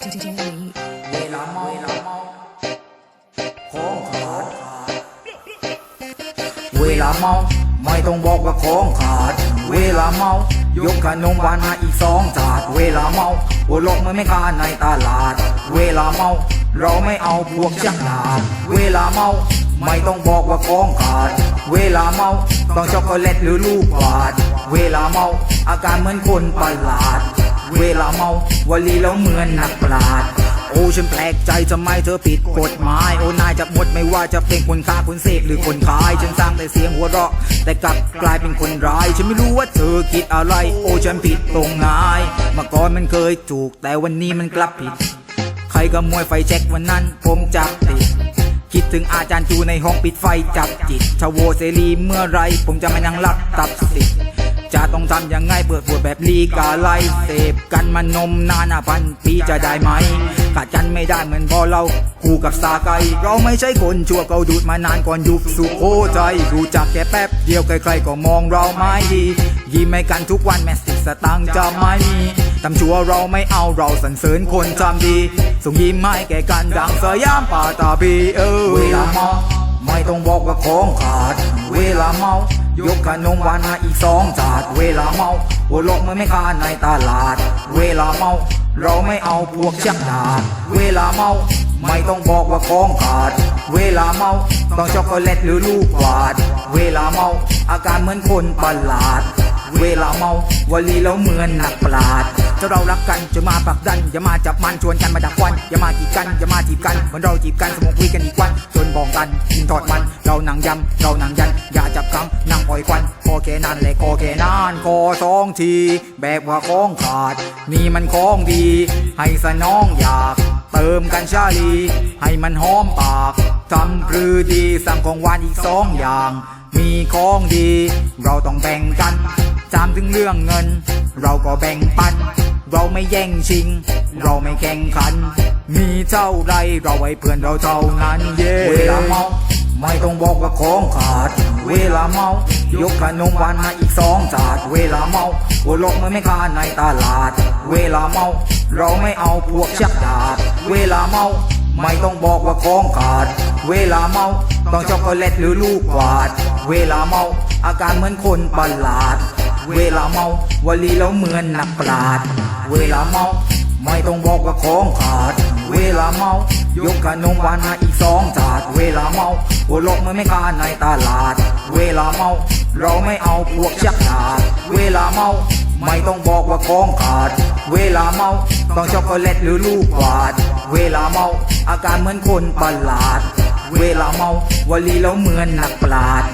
เวลาเมาเวลาเมาของขาดเวลาเมาไม่ต้องบอกว่าของขาด เวลาเมายกขนมหวานมาอีกสองถาด เวลาเมาหัวลกมันไม่ค้าในตลาด เวลาเมา เราไม่เอาพวกช่างดาเวลาเมาไม่ต้องบอกว่าของขาด เวลาเมาต้องช็อกโกแลตหรือลูกบาดเวลาเมาอาการเหมือนคนประหลาด เวลาเมาวลีแล้วเหมือนนักปราชญ์โอ้ฉันแปลกใจทำไมเธอผิดกฎหมาย โอ้นายจะหมดไม่ว่าจะเป็นคนค้าคนเสพหรือคนขายฉันสร้างแต่เสียงหัวเราะ แต่กลับกลายเป็นคนร้าย ฉันไม่รู้ว่าเธอคิดอะไร โอ้ฉันผิดตรงไหนเมื่อก่อนมันเคยถูก แต่วันนี้มันกลับผิด ใครขโมวยไฟแจ็ควันนั้นผมจับติดคิดถึงอาจารย์จูในห้องปิดไฟจับจิตชาวโวเสรีเมื่อไรผมจะไม่นั่งรักตับสิทธิ์ จะต้องทำยังไงเปิดบวดแบบลีกาไลเสพกันมานมนานพันปีจะได้ไหมขาดกันไม่ได้เหมือนพอเราคู่กับสาไกเราไม่ใช่คนชั่วเขาดูดมานานก่อนยุคสุโขทัยรู้จักแค่แป๊บเดียวใครๆก็มองเราไม่ดียิ้มให้กันทุกวันแม้สิสตังค์จะไม่มีตำชัวเราไม่เอาเราสรรเสริญคนทำดี ส่งยิ้มให้แก่กันดังสยามปาตาบีเออเวลาเมา ไม่ต้องบอกว่าของขาด เวลาเมายกขนมหวานมาอีกสองถาด เวลาเมาหัวโลกมันไม่ค้าในตลาด เวลาเมา เราไม่เอาพวกชักดาดเวลาเมา ไม่ต้องบอกว่าของขาด เวลาเมาต้องช็อกโกแลตหรือลูกหวาด เวลาเมา อาการเหมือนคนประหลาด เวลาเมาวลีแล้วเหมือนนักปราดจะเรารักกันจะมาปักดันอย่ามาจับมันชวนกันมาดักควันอย่ามากีดกันอย่ามาจีบกันเหมือนเราจีบกันสมองคุยกันอีกวันจนบอกกันกินทอดมัน เราหนังยำเราหนังยัน อย่าจับกังนั่งปล่อยควันคอแค่นั้นแหละคอแค่นานคอสองที แบบว่าของขาด นี่มันของดี ให้สนองอยาก เติมกันชาลี ให้มันหอมปากทำพรือดีสั่งของหวานอีกสองอย่าง มีของดี เราต้องแบ่งกัน จามถึงเรื่องเงิน เราก็แบ่งปัน เราไม่แย่งชิง เราไม่แข่งขัน มีเท่าไรเราไว้เพื่อนเราเท่านั้นเย่เวลาเมาไม่ต้องบอกว่าของขาด เวลาเมายกขนมหวานมาอีกสองถาด เวลาเมาหัวโลกมันไม่ค้าในตลาด เวลาเมา เราไม่เอาพวกชักดาบเวลาเมาไม่ต้องบอกว่าของขาด เวลาเมา ต้องช็อกโกแลตหรือลูกหวาด เวลาเมา อาการเหมือนคนประหลาด เวลาเมาวลีแล้วเหมือนนักปราดเวลาเมาไม่ต้องบอกว่าของขาด เวลาเมายกขนมหวานมาอีกสองถาด เวลาเมาหัวโลกมันไม่ค้าในตลาด เวลาเมาเราไม่เอาพวกชักดาบเวลาเมาไม่ต้องบอกว่าของขาด เวลาเมาต้องช็อกโกแลตหรือลูกหวาด เวลาเมาอาการเหมือนคนประหลาด เวลาเมาวลีแล้วเหมือนนักปราด